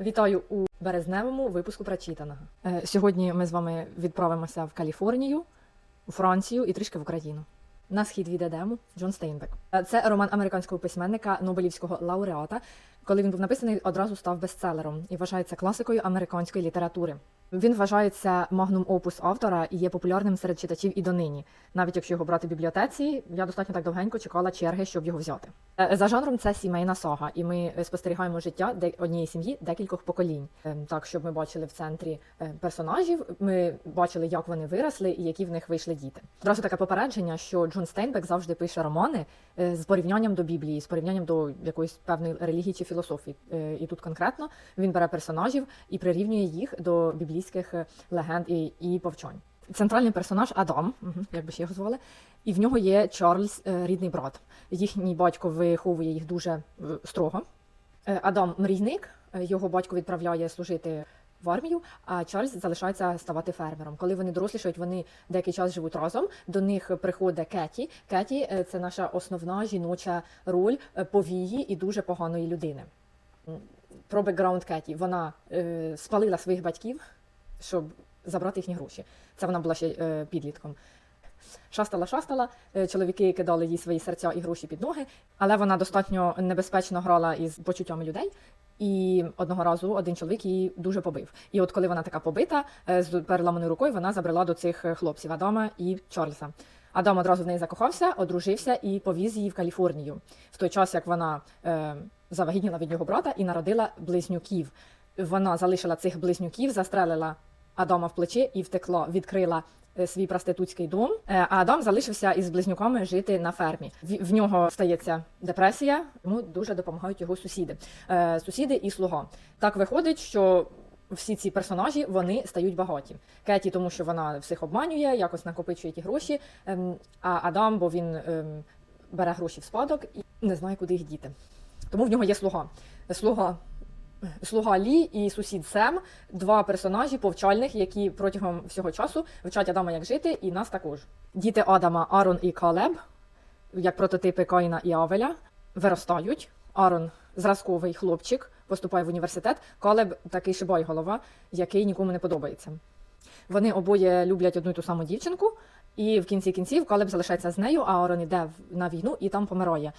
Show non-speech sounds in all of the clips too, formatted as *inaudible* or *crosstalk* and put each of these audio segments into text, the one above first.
Вітаю у березневому випуску прочитаного. Е, Сьогодні ми з вами відправимося в Каліфорнію, у Францію і трішки в Україну. На схід від Едему Джон Стейнбек. Е, Це роман американського письменника Нобелівського лауреата. Коли він був написаний, одразу став бестселером і вважається класикою американської літератури. Він вважається магнум опус автора і є популярним серед читачів і донині. Навіть якщо його брати в бібліотеці, я достатньо так довгенько чекала черги, щоб його взяти. Е, За жанром це сімейна сага, і ми е, спостерігаємо життя однієї сім'ї декількох поколінь. Е, Так, щоб ми бачили в центрі е, персонажів, ми бачили, як вони виросли і які в них вийшли діти. Одразу таке попередження, що Джон Стейнбек завжди пише романи е, з порівнянням до Біблії, з порівнянням до якоїсь певної релігії чи філософії. Е, І тут конкретно він бере персонажів і прирівнює їх до біблійських е, легенд і, і повчань. Центральний персонаж Адам, як би ще його звали, і в нього є Чарльз, е, рідний брат. Їхній батько виховує їх дуже е, строго. Адам мрійник, його батько відправляє служити в армію, а Чарльз залишається ставати фермером. Коли вони дорослішають, вони деякий час живуть разом. До них приходить Кеті. Кеті це наша основна жіноча роль повії і дуже поганої людини. Про бекграунд Кеті. Вона е, спалила своїх батьків, щоб забрати їхні гроші. Це вона була ще е, підлітком. Шастала, шастала, е, чоловіки кидали їй свої серця і гроші під ноги, але вона достатньо небезпечно грала із почуттями людей. І одного разу один чоловік її дуже побив. І от коли вона така побита, е, з переламаною рукою вона забрела до цих е, хлопців Адама і Чарльза. Адам одразу в неї закохався, одружився і повіз її в Каліфорнію в той час, як вона е, завагітніла від його брата і народила близнюків. Вона залишила цих близнюків, застрелила Адама в плече і втекла, відкрила е, свій проститутський дом. Е, А Адам залишився із близнюками жити на фермі. В, в нього стається депресія. Йому дуже допомагають його сусіди, Е, сусіди і слуга. Так виходить, що. Всі ці персонажі вони стають багаті. Кеті, тому що вона всіх обманює, якось накопичує ті гроші. ем, А Адам, бо він ем, бере гроші в спадок і не знає, куди їх діти. Тому в нього є слуга. Слуга Слуга Лі і сусід Сем два персонажі повчальних, які протягом всього часу вчать Адама, як жити, і нас також. Діти Адама, Арон і Калеб, як прототипи Каїна і Авеля, виростають. Арон зразковий хлопчик, поступає в університет. Калеб такий шибай голова, який нікому не подобається. Вони обоє люблять одну й ту саму дівчинку, і в кінці кінців Калеб залишається з нею, а Арон іде на війну і там помирає.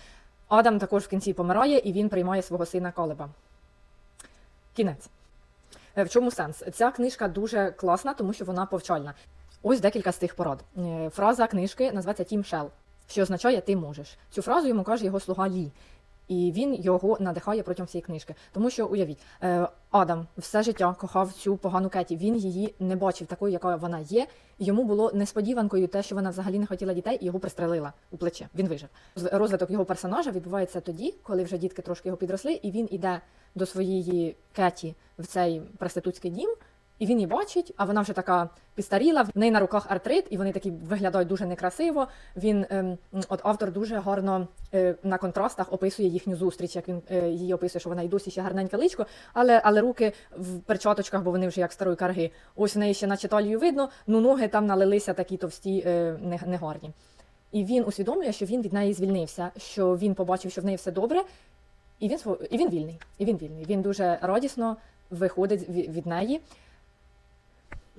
Адам також в кінці помирає, і він приймає свого сина Калеба. Кінець. Е, В чому сенс? Ця книжка дуже класна, тому що вона повчальна. Ось декілька з тих порад. Е, Фраза книжки називається Тім Шел, що означає ти можеш. Цю фразу йому каже його слуга Лі. І він його надихає протягом всієї книжки. Тому що уявіть, е, Адам все життя кохав цю погану Кеті. Він її не бачив такою, яка вона є. Йому було несподіванкою те, що вона взагалі не хотіла дітей, і його пристрелила у плече. Він вижив. Роз- Розвиток його персонажа відбувається тоді, коли вже дітки трошки його підросли, і він іде до своєї Кеті в цей проститутський дім. І він її бачить, а вона вже така підстаріла, в неї на руках артрит, і вони такі виглядають дуже некрасиво. Він ем, от автор дуже гарно е, на контрастах описує їхню зустріч, як він е, її описує, що вона й досі ще гарненьке личко, але, але руки в перчаточках, бо вони вже як старої карги. Ось в неї ще наче талію видно, ну ноги там налилися такі товсті, е, не- негарні. І він усвідомлює, що він від неї звільнився, що він побачив, що в неї все добре, і він і він вільний. І він вільний. Він дуже радісно виходить ві- від неї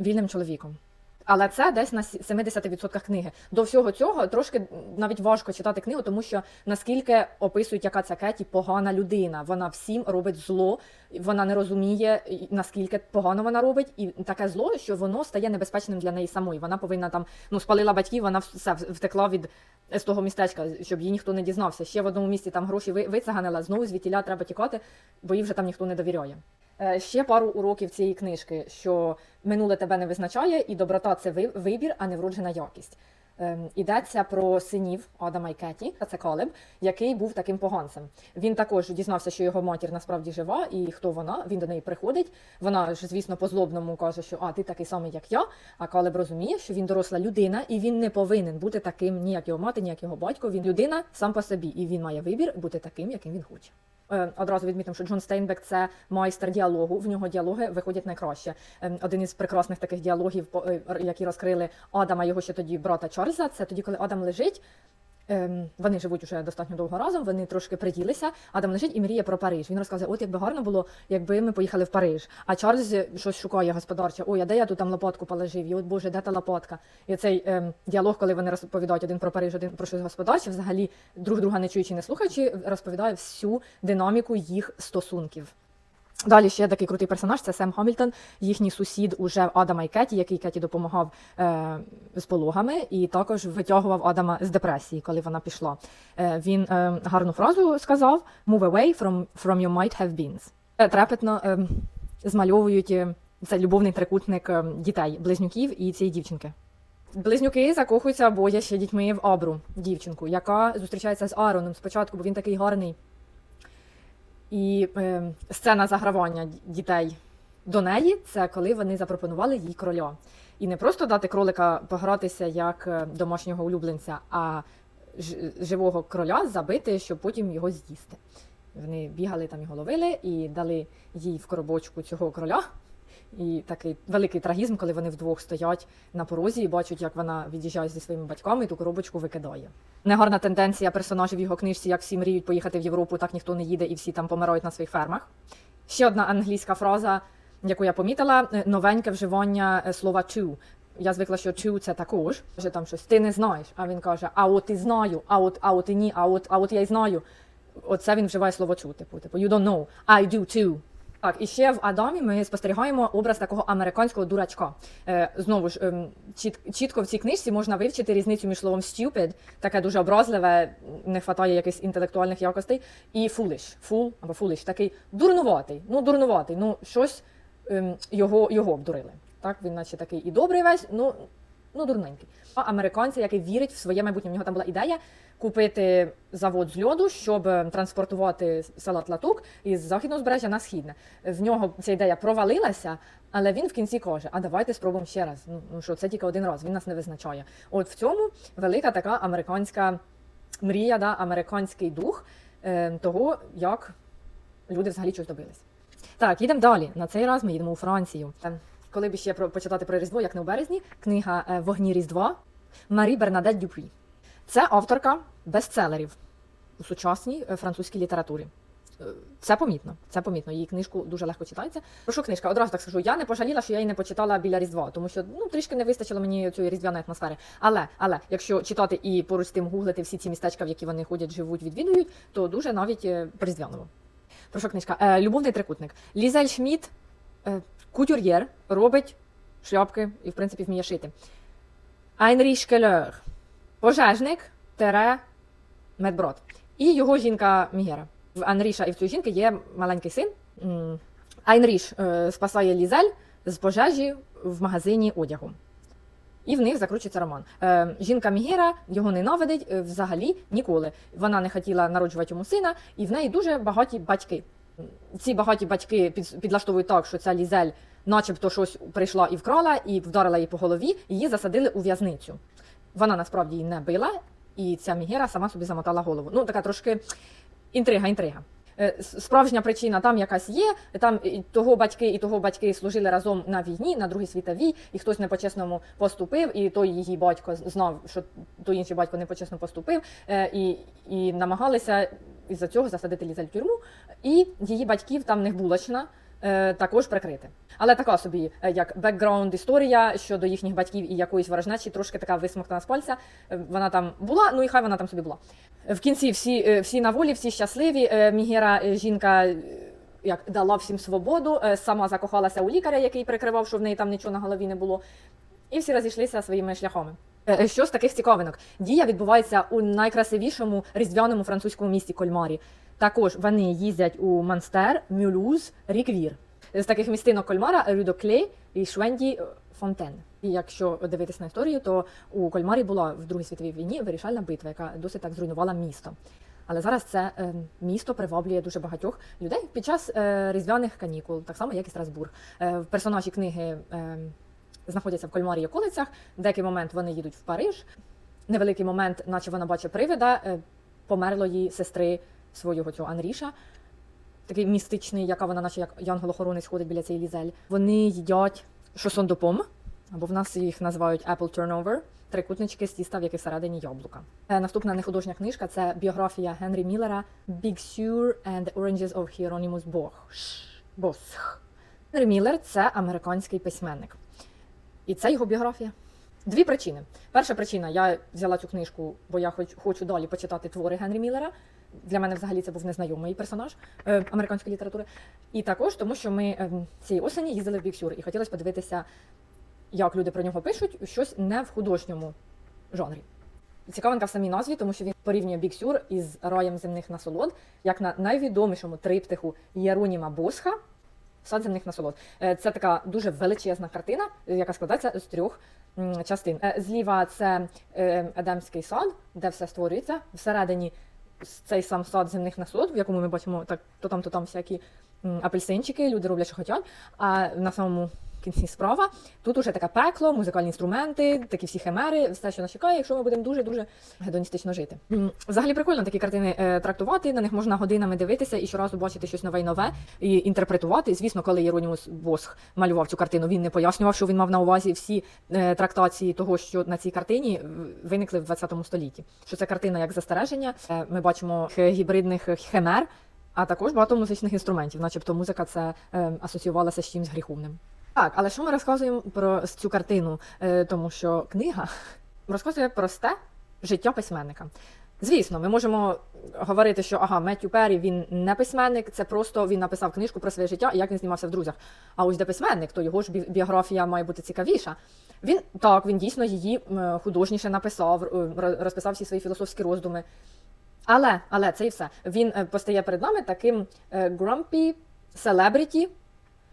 вільним чоловіком. Але це десь на сі- 70% книги. До всього цього трошки навіть важко читати книгу, тому що наскільки описують, яка ця Кеті погана людина. Вона всім робить зло, вона не розуміє, наскільки погано вона робить, і таке зло, що воно стає небезпечним для неї самої. Вона повинна там ну спалила батьків, вона все втекла від з того містечка, щоб її ніхто не дізнався. Ще в одному місці там гроші ви- вицеганила, знову звідтіля треба тікати, бо їй вже там ніхто не довіряє. Е, Ще пару уроків цієї книжки, що минуле тебе не визначає, і доброта це вибір, а не вроджена якість. Ем, Ідеться про синів Адама і Кеті, це Калеб, який був таким поганцем. Він також дізнався, що його матір насправді жива, і хто вона. Він до неї приходить. Вона ж, звісно, по злобному каже, що а ти такий самий, як я. А Калеб розуміє, що він доросла людина, і він не повинен бути таким, ні як його мати, ні як його батько. Він людина сам по собі, і він має вибір бути таким, яким він хоче. Е, Одразу відмітимо, що Джон Стейнбек це майстер діалогу. В нього діалоги виходять найкраще. Ем, Один із прекрасних таких діалогів, е, які розкрили Адама, його ще тоді брата Чарльза. Це тоді, коли Адам лежить. Ем, вони живуть уже достатньо довго разом, вони трошки приділися. Адам лежить і мріє про Париж. Він розказує, от якби гарно було, якби ми поїхали в Париж. А Чарльз щось шукає господарче. Ой, а де я тут там лопатку положив? І от Боже, де та лопатка? І цей ем, діалог, коли вони розповідають один про Париж, один про щось господарче, взагалі друг друга не чуючи, не слухаючи, розповідає всю динаміку їх стосунків. Далі ще такий крутий персонаж це Сем Хамільтон, їхній сусід уже Адама і Кеті, який Кеті допомагав е, з пологами, і також витягував Адама з депресії, коли вона пішла. Е, він е, гарну фразу сказав: Move away from, from your might have been. Е, Трепетно е, змальовують е, це любовний трикутник е, дітей, близнюків і цієї дівчинки. Близнюки закохуються обоє ще дітьми в Абру, дівчинку, яка зустрічається з Ароном спочатку, бо він такий гарний. І е, сцена загравання дітей до неї це коли вони запропонували їй кроля. І не просто дати кролика погратися як е, домашнього улюбленця, а живого кроля забити, щоб потім його з'їсти. Вони бігали там його ловили і дали їй в коробочку цього кроля. І такий великий трагізм, коли вони вдвох стоять на порозі і бачать, як вона від'їжджає зі своїми батьками і ту коробочку викидає. Негарна тенденція персонажів в його книжці, як всі мріють поїхати в Європу, так ніхто не їде і всі там помирають на своїх фермах. Ще одна англійська фраза, яку я помітила, е, новеньке вживання е, слова to. Я звикла, що to це також. Каже там щось, ти не знаєш. А він каже, а от і знаю, а от, а от і ні, а от, а от я й знаю. Оце він вживає слово to, типу, типу, you don't know, I do too. Так, і ще в Адамі ми спостерігаємо образ такого американського дурачка. Е, знову ж ем, чіт, чітко в цій книжці можна вивчити різницю між словом stupid, таке дуже образливе, не вистачає якихось інтелектуальних якостей, і foolish, fool або foolish, такий дурнуватий, ну дурнуватий, ну щось ем, його, його обдурили. Так, він наче такий і добрий весь, ну, ну дурненький. А американця, який вірить в своє майбутнє, в нього там була ідея купити завод з льоду, щоб е, транспортувати салат латук із західного збережжя на східне. В нього ця ідея провалилася, але він в кінці каже: А давайте спробуємо ще раз. Ну ну що це тільки один раз, він нас не визначає. От в цьому велика така американська мрія, да, американський дух е, того, як люди взагалі щось добились. Так, їдемо далі. На цей раз ми їдемо у Францію. Коли б ще про почитати про Різдво, як не у березні, книга е, Вогні Різдва Марі Бернадет Дюпрі. Це авторка бестселерів у сучасній е, французькій літературі. Е, Це помітно. Це помітно. Її книжку дуже легко читається. Про що книжка? Одразу так скажу. Я не пожаліла, що я її не почитала біля Різдва, тому що ну трішки не вистачило мені цієї різдвяної атмосфери. Але але якщо читати і поруч з тим гуглити всі ці містечка, в які вони ходять, живуть, відвідують, то дуже навіть е, по-різдвяному. Про що книжка? Любовний трикутник. Лізель Шмідт, е, кутюр'єр, робить шляпки і, в принципі, вміє шити. Айнрі Шкелер, пожежник, тере, медброд. І його жінка Мігера. В Анріша і в цієї жінки є маленький син. Айнріш е, спасає Лізель з пожежі в магазині одягу. І в них закручується роман. Е, жінка Мігера його ненавидить е, взагалі ніколи. Вона не хотіла народжувати йому сина, і в неї дуже багаті батьки. Ці багаті батьки під, підлаштовують так, що ця Лізель, начебто, щось прийшла і вкрала, і вдарила її по голові, її засадили у в'язницю. Вона насправді її не била, і ця Мігера сама собі замотала голову. Ну, така трошки інтрига, інтрига. Е, Справжня причина там якась є. Там і того батьки і того батьки служили разом на війні, на Другій світовій, і хтось не по-чесному поступив, і той її батько знав, що той інший батько не по-чесно поступив, е, і, і намагалися із-за цього засадити Лізель в тюрму. І її батьків там не булочна. е, Також прикрити. Але така собі, е, як бекграунд історія щодо їхніх батьків і якоїсь ворожнечі, трошки така висмоктана з пальця. Е, Вона там була, ну і хай вона там собі була. В кінці всі, всі на волі, всі щасливі. Мігера, жінка, як дала всім свободу, сама закохалася у лікаря, який прикривав, що в неї там нічого на голові не було. І всі розійшлися своїми шляхами. Е, Що з таких цікавинок? Дія відбувається у найкрасивішому різдвяному французькому місті Кольмарі. Також вони їздять у Манстер, Мюлуз, Ріквір. З таких містинок Кольмара Рюдокле і Швенді е, Фонтен. І якщо дивитись на історію, то у Кольмарі була в Другій світовій війні вирішальна битва, яка досить так зруйнувала місто. Але зараз це е, місто приваблює дуже багатьох людей під час е, різдвяних канікул, так само як і Страсбург. Е, персонажі книги е, знаходяться в Кольмарі і околицях. Деякий момент вони їдуть в Париж. Невеликий момент, наче вона бачить привида е, померлої сестри свого цього Анріша. Такий містичний, яка вона, наче як янгол-охоронець ходить біля цієї лізель. Вони їдять шосон допом, або в нас їх називають apple turnover. трикутнички з тіста, в яких всередині яблука. Е, Наступна нехудожня книжка це біографія Генрі Міллера Big Sur and the Oranges of Hieronymus. Bosch. Генрі Міллер це американський письменник. І це його біографія. Дві причини. Перша причина, я взяла цю книжку, бо я хоч, хочу далі почитати твори Генрі Міллера. Для мене взагалі це був незнайомий персонаж е, американської літератури. І також тому, що ми е, цієї осені їздили в Біксюр і хотілося подивитися, як люди про нього пишуть, щось не в художньому жанрі. Цікавинка в самій назві, тому що він порівнює Біксюр із раєм земних насолод, як на найвідомішому триптиху Єроніма Босха Сад земних насолод. Е, Це така дуже величезна картина, яка складається з трьох частин. Е, Зліва це Едемський сад, де все створюється. Всередині цей сам сад земних насолод, в якому ми бачимо так, то там, то там всякі апельсинчики, люди роблять, що хочуть. А на самому кінці справа тут уже таке пекло, музикальні інструменти, такі всі химери, все, що нас чекає, якщо ми будемо дуже дуже гедоністично жити. Взагалі прикольно такі картини е, трактувати. На них можна годинами дивитися і щоразу бачити щось нове і нове і інтерпретувати. Звісно, коли Єронімус Босх малював цю картину, він не пояснював, що він мав на увазі всі е, трактації того, що на цій картині виникли в 20 столітті. Що це картина як застереження. Е, Ми бачимо гібридних химер, а також багато музичних інструментів, начебто музика це е, асоціювалася з чимось гріховним. Так, але що ми розказуємо про цю картину? Е, Тому що книга *laughs* розказує просте життя письменника. Звісно, ми можемо говорити, що ага, Меттю Перрі він не письменник, це просто він написав книжку про своє життя і як він знімався в друзях. А ось де письменник, то його ж біографія має бути цікавіша. Він так, він дійсно її художніше написав, розписав всі свої філософські роздуми. Але, але це і все. Він е, постає перед нами таким е, grumpy celebrity,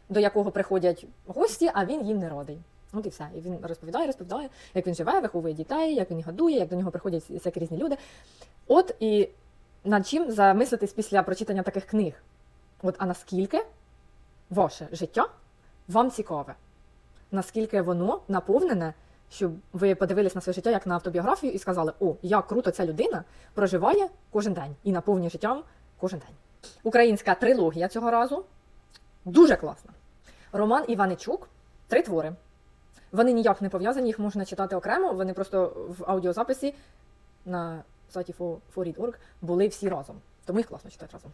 до якого приходять гості, а він їм не радий. От і все. І він розповідає, розповідає, як він живе, виховує дітей, як він годує, як до нього приходять всякі різні люди. От і над чим замислитись після прочитання таких книг? От, а наскільки ваше життя вам цікаве? Наскільки воно наповнене, щоб ви подивились на своє життя як на автобіографію і сказали: О, як круто ця людина проживає кожен день і наповнює життям кожен день. Українська трилогія цього разу дуже класна. Роман Іваничук, три твори. Вони ніяк не пов'язані, їх можна читати окремо. Вони просто в аудіозаписі на сайті for- forread.org були всі разом. Тому їх класно читати разом.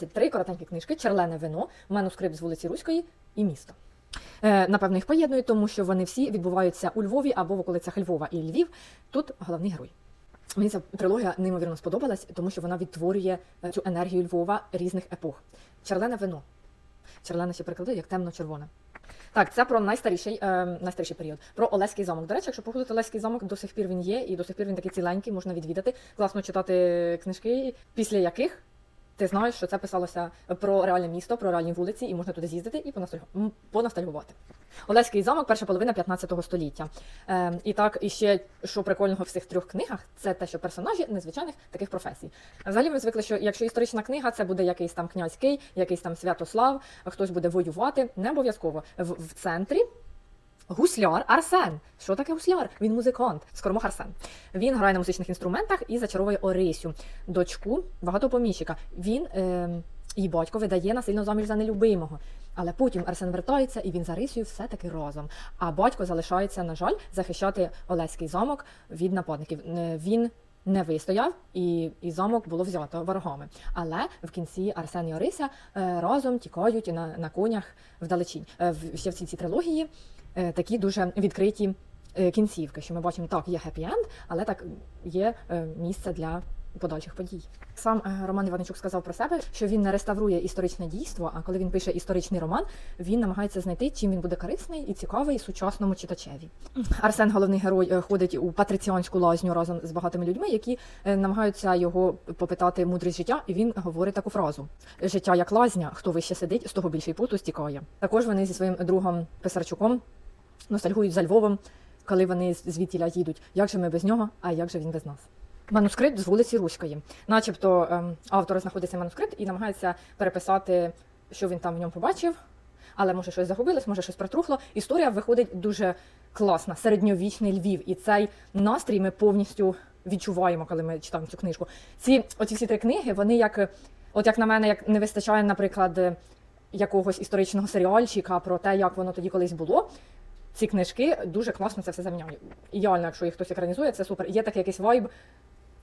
Це три коротенькі книжки: Черлене вино, манускрипт з вулиці Руської і місто. Е, напевно, їх поєднують, тому що вони всі відбуваються у Львові або в околицях Львова і Львів. Тут головний герой. Мені ця трилогія неймовірно сподобалась, тому що вона відтворює е, цю енергію Львова різних епох. Черлене вино. Черлене ще перекладаю як темно-червоне. Так, це про найстаріший, е, найстаріший період. Про Олеський замок. До речі, якщо погуглити Олеський замок, до сих пір він є, і до сих пір він такий ціленький, можна відвідати. Класно читати книжки, після яких ти знаєш, що це писалося про реальне місто, про реальні вулиці, і можна туди з'їздити і м. Олеський замок, перша половина 15 століття. Е, і так, і ще що прикольного в цих трьох книгах, це те, що персонажі незвичайних таких професій. Взагалі ми звикли, що якщо історична книга, це буде якийсь там князь Кий, якийсь там Святослав, хтось буде воювати. Не обов'язково. В, в центрі Гусляр Арсен. Що таке гусляр? Він музикант, скормох Арсен. Він грає на музичних інструментах і зачаровує Орисю, дочку багатопоміщика. Він е, її батько видає насильно заміж за нелюбимого. Але потім Арсен вертається і він за Рисію все-таки разом. А батько залишається, на жаль, захищати Олеський замок від нападників. Він не вистояв, і, і замок було взято ворогами. Але в кінці Арсен і Орися е, разом тікають на, на конях вдалечінь. Е, в- ще в цій цій трилогії е, такі дуже відкриті кінцівки, що ми бачимо, так, є хеппі-енд, але так є місце для подальших подій. Сам е, Роман Іваничук сказав про себе, що він не реставрує історичне дійство, а коли він пише історичний роман, він намагається знайти, чим він буде корисний і цікавий сучасному читачеві. Арсен, головний герой, е, ходить у патриціанську лазню разом з багатими людьми, які е, намагаються його попитати мудрість життя, і він говорить таку фразу: життя як лазня, хто вище сидить, з того більше й поту стікає. Також вони зі своїм другом Писарчуком ностальгують за Львовом, коли вони звідтіля їдуть. Як же ми без нього, а як же він без нас? Манускрипт з вулиці Руської. Начебто ем, автор знаходиться манускрипт і намагається переписати, що він там в ньому побачив, але може щось загубилось, може щось протрухло. Історія виходить дуже класна, середньовічний Львів. І цей настрій ми повністю відчуваємо, коли ми читаємо цю книжку. Ці оці всі три книги, вони як, от як на мене, як не вистачає, наприклад, якогось історичного серіальчика про те, як воно тоді колись було. ці книжки дуже класно це все заміняють. Ідеально, якщо їх хтось екранізує, це супер. Є такий якийсь вайб.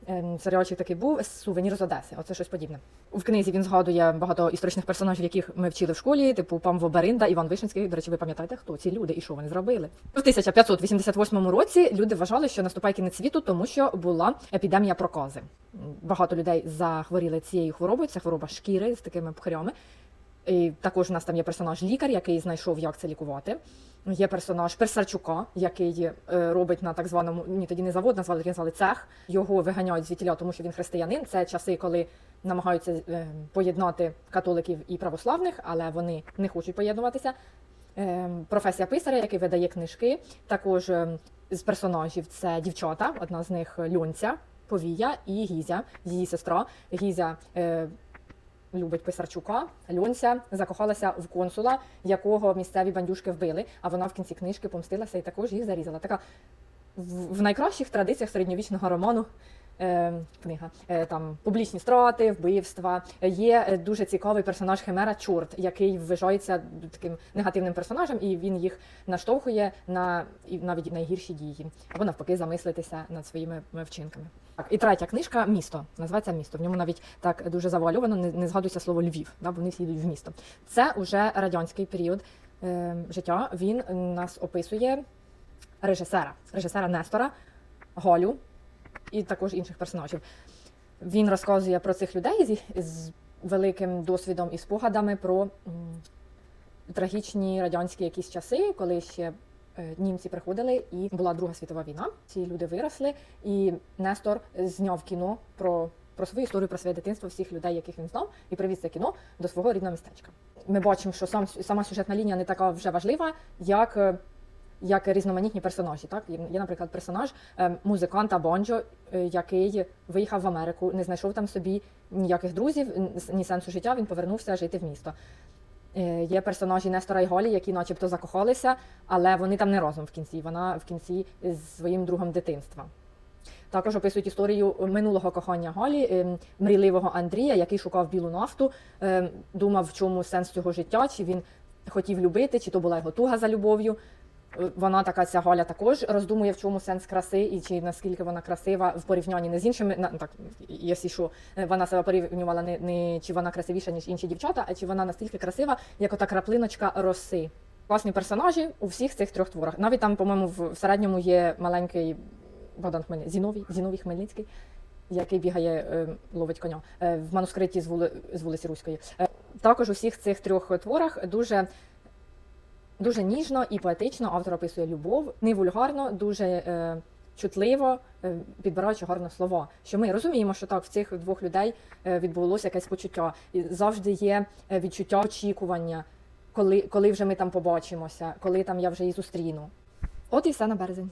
Ем, Серіальчик такий був сувенір з Одеси. Оце щось подібне. В книзі він згадує багато історичних персонажів, яких ми вчили в школі, типу Памво Беринда, Іван Вишинський. До речі, ви пам'ятаєте, хто ці люди і що вони зробили? В 1588 році люди вважали, що наступає кінець світу, тому що була епідемія прокази. Багато людей захворіли цією хворобою. Це хвороба шкіри з такими пухарями. І також у нас там є персонаж лікар, який знайшов, як це лікувати. Є персонаж Персарчука, який е, робить на так званому ні, тоді не завод, назвали назвали цех. Його виганяють звідтіля, тому що він християнин. Це часи, коли намагаються е, поєднати католиків і православних, але вони не хочуть поєднуватися. Е, професія писаря, який видає книжки. Також з персонажів це дівчата. Одна з них Льонця, Повія і Гізя, її сестра. Гізя любить Писарчука, Льонця закохалася в консула, якого місцеві бандюшки вбили, а вона в кінці книжки помстилася і також їх зарізала. Така в, найкращих традиціях середньовічного роману. Е, книга е, там публічні страти, вбивства. Є е, дуже цікавий персонаж Химера Чорт, який вважається таким негативним персонажем, і він їх наштовхує на навіть найгірші дії, або навпаки замислитися над своїми вчинками. Так, і третя книжка місто. Називається місто. В ньому навіть так дуже завуальовано не, не згадується слово Львів, да, вони всі йдуть в місто. Це уже радянський період е, життя. Він нас описує режисера, режисера Нестора, Голю і також інших персонажів. Він розказує про цих людей зі- з великим досвідом і спогадами про м, трагічні радянські якісь часи, коли ще німці приходили, і була Друга світова війна. Ці люди виросли, і Нестор зняв кіно про, про свою історію, про своє дитинство, всіх людей, яких він знав, і привіз це кіно до свого рідного містечка. Ми бачимо, що сам сама сюжетна лінія не така вже важлива, як. е, як різноманітні персонажі. Так є, наприклад, персонаж е, музиканта Бонджо, е, який виїхав в Америку, не знайшов там собі ніяких друзів, ні сенсу життя. Він повернувся жити в місто. Е, Є персонажі Нестора і Голі, які, начебто, закохалися, але вони там не разом в кінці. Вона в кінці з своїм другом дитинства. Також описують історію минулого кохання Голі, ем, мрійливого Андрія, який шукав білу нафту, ем, думав, в чому сенс цього життя, чи він хотів любити, чи то була його туга за любов'ю. Вона така ця Галя також роздумує, в чому сенс краси, і чи наскільки вона красива в порівнянні не з іншими. на- Так, якщо що, е, вона себе порівнювала не, не чи вона красивіша, ніж інші дівчата, а чи вона настільки красива, як ота краплиночка роси. Класні персонажі у всіх цих трьох творах. Навіть там, по-моєму, в середньому є маленький Богдан Хмельницький, Зіновій, Зіновій Хмельницький, який бігає, е, ловить коня е, в манускрипті з, вули, з вулиці Руської. Також у всіх цих трьох творах дуже Дуже ніжно і поетично автор описує любов, не вульгарно, дуже е, чутливо, е, підбираючи гарно слова. Що ми розуміємо, що так в цих двох людей е, відбулося якесь почуття, і завжди є е, відчуття очікування, коли, коли вже ми там побачимося, коли там я вже її зустріну. От і все на березень.